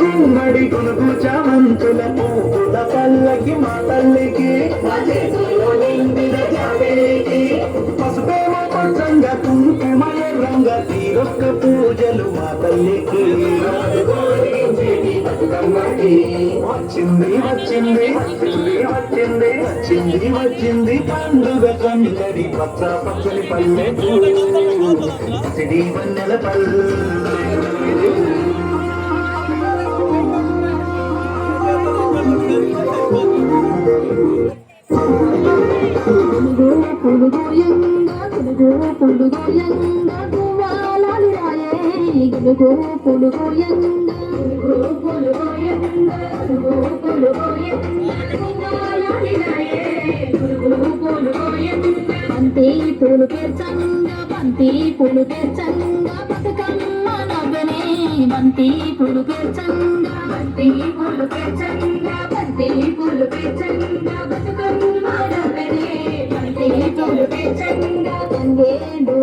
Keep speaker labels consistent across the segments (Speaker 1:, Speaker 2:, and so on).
Speaker 1: గుమ్మడి కొనుగు చామంతుల పూల పల్లకి మా తల్లికి. పసుపేమో పచ్చంగా కుంకుమ ఎర్రంగా తీరొక్క వచ్చింది వచ్చింది వచ్చింది వచ్చింది వచ్చింది వచ్చింది పండుగ కందడి పచ్చ పచ్చని పల్లె సిడి వన్నెల పల్లె
Speaker 2: పులుగు పులుగు ఎంగ పులుగు పులుగు ఎంగ గువ్వాలాలి రాయే గులుగు పులుగు ఎంగ
Speaker 3: పులుగు పులుగు ఎండ పులుగు
Speaker 2: బంతి పూలు పేర్చంగ బంతి పూలు పేర్చంగ బతుకమ్మ నవ్వనే బంతి పూలు పేర్చంగ
Speaker 3: బంతి పూలు పెంచంగ బంతి పూలు బతుకమ్మ నవ్వనే బంతి పూలు
Speaker 2: తంగేడు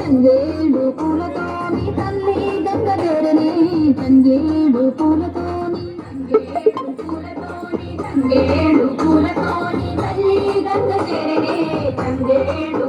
Speaker 2: తంగేడు పూలతోని తల్లి గంగ జడని. తంగేడు పూలతోని
Speaker 3: తంగేడు పూలతోని తల్లి గంగ చేరనే తంగేడు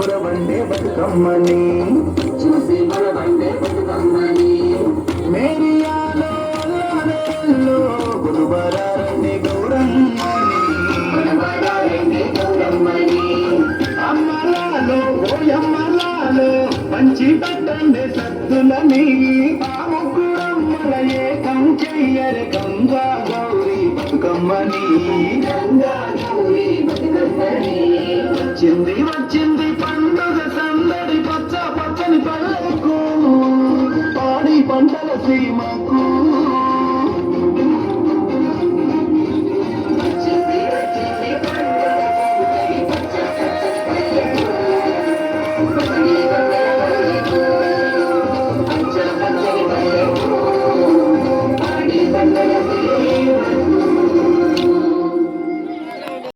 Speaker 1: మురవండే బతుకమ్మని.
Speaker 3: చూసి మనవండే బతుకమ్మని
Speaker 1: మేరియాలో గురువరారండి గౌరమ్మని.
Speaker 3: మనవడాలంటే గౌరమ్మని.
Speaker 1: అమ్మలాలో ఓయమ్మలాలో మంచి పెట్టండి సత్తులని. ఆ ముగ్గురమ్మల ఏకం చెయ్యరు గంగా గౌరీ బతుకమ్మని.
Speaker 3: గంగా గౌరీ బతుకమ్మని.
Speaker 1: వచ్చింది వచ్చింది সেই মাকুল